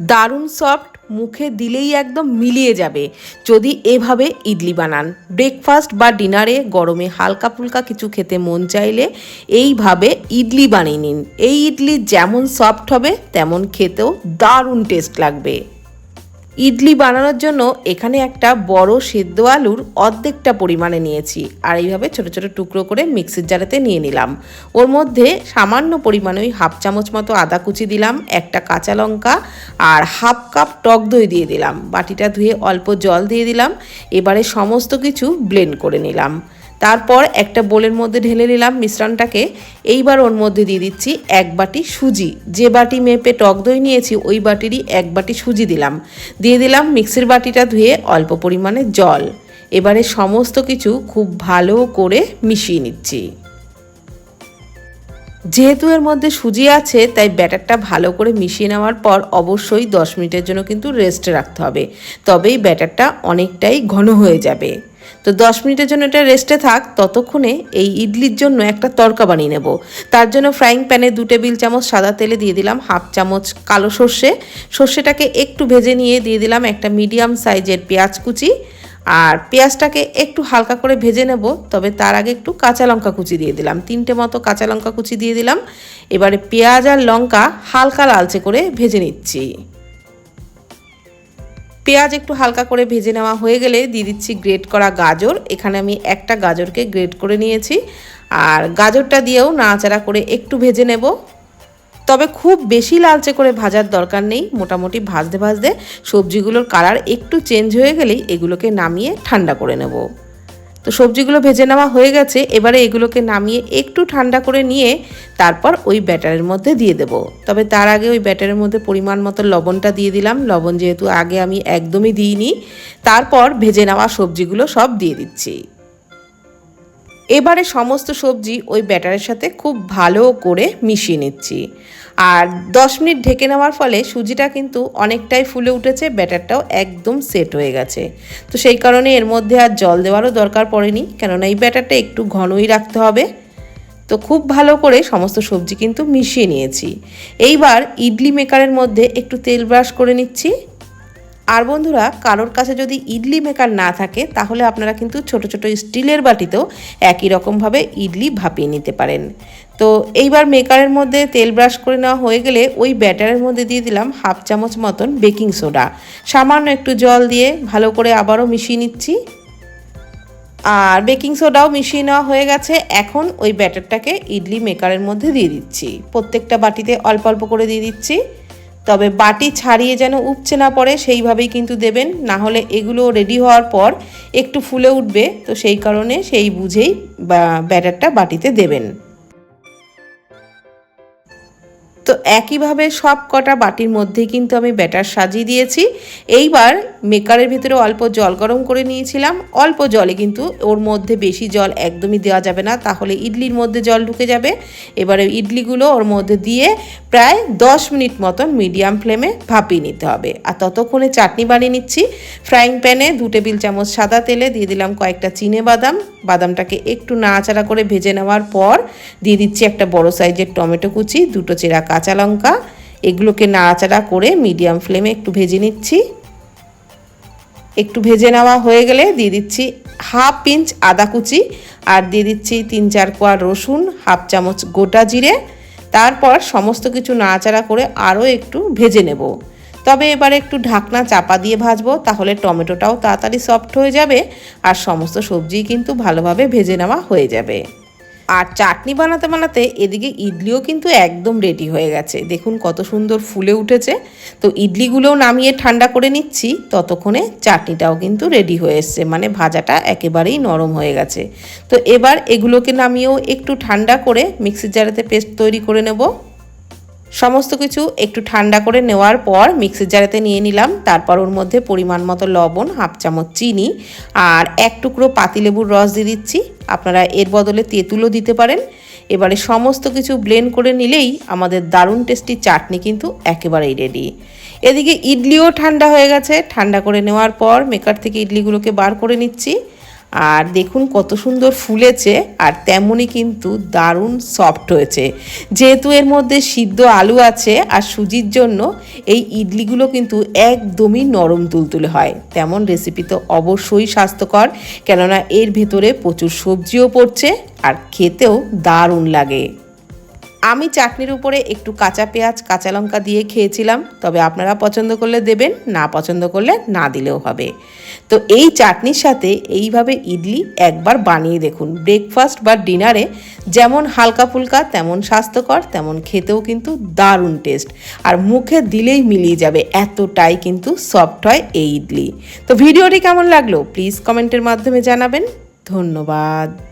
দারুণ সফট, মুখে দিলেই একদম মিলিয়ে যাবে। যদি এভাবে ইডলি বানান ব্রেকফাস্ট বা ডিনারে গরমে হালকা ফুলকা কিছু খেতে মন চাইলে এইভাবে ইডলি বানিয়ে নিন। এই ইডলি যেমন সফট হবে, তেমন খেতেও দারুণ টেস্ট লাগবে। ইডলি বানানোর জন্য এখানে একটা বড় সেদ্ধ আলুর অর্ধেকটা পরিমাণে নিয়েছি। আর এইভাবে ছোট ছোট টুকরো করে মিক্সির জারেতে নিয়ে নিলাম। ওর মধ্যে সামান্য পরিমাণে ওই হাফ চামচ মতো আদা কুচি দিলাম, একটা কাঁচা লঙ্কা আর হাফ কাপ টক দই দিয়ে দিলাম। বাটিটা ধুয়ে অল্প জল দিয়ে দিলাম। এবারে সমস্ত কিছু ব্লেন্ড করে নিলাম। তারপর একটা বোলের মধ্যে ঢেলে নিলাম মিশ্রণটাকে। এইবার ওর মধ্যে দিয়ে দিচ্ছি এক বাটি সুজি। যে বাটি মেপে টক দই নিয়েছি, ওই বাটিরই এক বাটি সুজি দিলাম। দিয়ে দিলাম মিক্সির বাটিটা ধুয়ে অল্প পরিমাণে জল। এবারে সমস্ত কিছু খুব ভালো করে মিশিয়ে নিচ্ছি। যেহেতু এর মধ্যে সুজি আছে, তাই ব্যাটারটা ভালো করে মিশিয়ে নেওয়ার পর অবশ্যই দশ মিনিটের জন্য কিন্তু রেস্টে রাখতে হবে। তবেই ব্যাটারটা অনেকটাই ঘন হয়ে যাবে। তো দশ মিনিটের জন্য এটা রেস্টে থাক, ততক্ষণে এই ইডলির জন্য একটা তরকা বানিয়ে নেব। তার জন্য ফ্রাইং প্যানে দু টেবিল চামচ সাদা তেলে দিয়ে দিলাম হাফ চামচ কালো সর্ষে। সর্ষেটাকে একটু ভেজে নিয়ে দিয়ে দিলাম একটা মিডিয়াম সাইজের পেঁয়াজ কুচি। আর পেঁয়াজটাকে একটু হালকা করে ভেজে নেব, তবে তার আগে একটু কাঁচা লঙ্কা কুচি দিয়ে দিলাম। তিনটে মতো কাঁচা লঙ্কা কুচি দিয়ে দিলাম। এবারে পেঁয়াজ আর লঙ্কা হালকা লালচে করে ভেজে নিচ্ছি। পেঁয়াজ একটু হালকা করে ভেজে নেওয়া হয়ে গেলে দিয়ে দিচ্ছি গ্রেট করা গাজর। এখানে আমি একটা গাজরকে গ্রেট করে নিয়েছি। আর গাজরটা দিয়েও নাড়াচাড়া করে একটু ভেজে নেব। তবে খুব বেশি লালচে করে ভাজার দরকার নেই, মোটামুটি ভাজতে ভাজতে সবজিগুলোর কালার একটু চেঞ্জ হয়ে গেলেই এগুলোকে নামিয়ে ঠান্ডা করে নেব। তো সবজিগুলো ভেজে নেওয়া হয়ে গেছে, এবারে এগুলোকে নামিয়ে একটু ঠান্ডা করে নিয়ে তারপর ওই ব্যাটারের মধ্যে দিয়ে দেব। তবে তার আগে ওই ব্যাটারের মধ্যে পরিমাণ মতো লবণটা দিয়ে দিলাম। লবণ যেহেতু আগে আমি একদমই দিইনি, তারপর ভেজে নেওয়া সবজিগুলো সব দিয়ে দিচ্ছি। এবারে সমস্ত সবজি ওই ব্যাটারের সাথে খুব ভালো করে মিশিয়ে নিচ্ছি। আর দশ মিনিট ঢেকে নেওয়ার ফলে সুজিটা কিন্তু অনেকটাই ফুলে উঠেছে, ব্যাটারটাও একদম সেট হয়ে গেছে। তো সেই কারণে এর মধ্যে আর জল দেওয়ারও দরকার পড়েনি, কেননা এই ব্যাটারটা একটু ঘনই রাখতে হবে। তো খুব ভালো করে সমস্ত সবজি কিন্তু মিশিয়ে নিয়েছি। এইবার ইডলি মেকারের মধ্যে একটু তেল ব্রাশ করে নিচ্ছি। আর বন্ধুরা, কারোর কাছে যদি ইডলি মেকার না থাকে, তাহলে আপনারা কিন্তু ছোট ছোট স্টিলের বাটিতেও একই রকমভাবে ইডলি ভাপিয়ে নিতে পারেন। তো এইবার মেকারের মধ্যে তেল ব্রাশ করে নেওয়া হয়ে গেলে ওই ব্যাটারের মধ্যে দিয়ে দিলাম হাফ চামচ মতন বেকিং সোডা সামান্য একটু জল দিয়ে ভালো করে আবারও মিশিয়ে নিচ্ছি। আর বেকিং সোডাও মিশিয়ে নেওয়া হয়ে গেছে। এখন ওই ব্যাটারটাকে ইডলি মেকারের মধ্যে দিয়ে দিচ্ছি। প্রত্যেকটা বাটিতে অল্প অল্প করে দিয়ে দিচ্ছি। তবে বাটি ছাড়িয়ে যেন উপচে না পড়ে, সেইভাবেই কিন্তু দেবেন। না হলে এগুলো রেডি হওয়ার পর একটু ফুলে উঠবে, তো সেই কারণে সেই বুঝেই ব্যাটারটা বাটিতে দেবেন। তো একইভাবে সব কটা বাটির মধ্যেই কিন্তু আমি ব্যাটার সাজিয়ে দিয়েছি। এইবার মেকারের ভিতরে অল্প জল গরম করে নিয়েছিলাম। অল্প জলে কিন্তু ওর মধ্যে বেশি জল একদমই দেওয়া যাবে না, তাহলে ইডলির মধ্যে জল ঢুকে যাবে। এবারে ইডলিগুলো ওর মধ্যে দিয়ে প্রায় দশ মিনিট মতন মিডিয়াম ফ্লেমে ভাপিয়ে নিতে হবে। আর ততক্ষণে চাটনি বানিয়ে নিচ্ছি। ফ্রাইং প্যানে দু টেবিল চামচ সাদা তেলে দিয়ে দিলাম কয়েকটা চিনে বাদাম। বাদামটাকে একটু নাড়াচাড়া করে ভেজে নেওয়ার পর দিয়ে দিচ্ছি একটা বড় সাইজের টমেটো কুচি, দুটো চেরা কাঁচা লঙ্কা। এগুলোকে নাড়াচাড়া করে মিডিয়াম ফ্লেমে একটু ভেজে নিচ্ছি। একটু ভেজে নেওয়া হয়ে গেলে দিয়ে দিচ্ছি হাফ ইঞ্চ আদা কুচি আর দিয়ে দিচ্ছি তিন চার কোয়া রসুন, হাফ চামচ গোটা জিরে। তারপর সমস্ত কিছু নাড়াচাড়া করে আরও একটু ভেজে নেব। তবে এবারে একটু ঢাকনা চাপা দিয়ে ভাজবো, তাহলে টমেটোটাও তাড়াতাড়ি সফট হয়ে যাবে আর সমস্ত সবজি কিন্তু ভালোভাবে ভেজে নেওয়া হয়ে যাবে। আর চাটনি বানাতে বানাতে এদিকে ইডলিও কিন্তু একদম রেডি হয়ে গেছে। দেখুন কত সুন্দর ফুলে উঠেছে। তো ইডলিগুলোও নামিয়ে ঠান্ডা করে নিচ্ছি, ততক্ষণে চাটনিটাও কিন্তু রেডি হয়ে এসছে। মানে ভাজাটা একেবারেই নরম হয়ে গেছে। তো এবার এগুলোকে নামিয়েও একটু ঠান্ডা করে মিক্সির জারেতে পেস্ট তৈরি করে নেব। সমস্ত কিছু একটু ঠান্ডা করে নেওয়ার পর মিক্সির জারেতে নিয়ে নিলাম। তারপর ওর মধ্যে পরিমাণ মতো লবণ, হাফ চামচ চিনি আর এক টুকরো পাতিলেবুর রস দিয়ে দিচ্ছি। আপনারা এর বদলে তেঁতুলও দিতে পারেন। এবারে সমস্ত কিছু ব্লেন্ড করে নিলেই আমাদের দারুণ টেস্টি চাটনি কিন্তু একেবারেই রেডি এদিকে ইডলিও ঠান্ডা হয়ে গেছে। ঠান্ডা করে নেওয়ার পর মেকার থেকে ইডলিগুলোকে বার করে নিচ্ছি। আর দেখুন কত সুন্দর ফুলেছে আর তেমনই কিন্তু দারুণ সফট হয়েছে। যেহেতু এর মধ্যে সিদ্ধ আলু আছে আর সুজির জন্য এই ইডলিগুলো কিন্তু একদমই নরম তুলতুলে হয়। তেমন রেসিপি তো অবশ্যই স্বাস্থ্যকর, কেননা এর ভেতরে প্রচুর সবজিও পড়ছে আর খেতেও দারুণ লাগে। আমি চাটনির উপরে একটু কাঁচা পেঁয়াজ, কাঁচা লঙ্কা দিয়ে খেয়েছিলাম। তবে আপনারা পছন্দ করলে দেবেন, না পছন্দ করলে না দিলেও হবে। তো এই চাটনির সাথে এইভাবে ইডলি একবার বানিয়ে দেখুন। ব্রেকফাস্ট বা ডিনারে যেমন হালকা ফুলকা, তেমন স্বাস্থ্যকর, তেমন খেতেও কিন্তু দারুণ টেস্ট। আর মুখে দিলেই মিলিয়ে যাবে, এতটাই কিন্তু সফট হয় এই ইডলি। তো ভিডিওটি কেমন লাগল? প্লিজ কমেন্টের মাধ্যমে জানাবেন। ধন্যবাদ।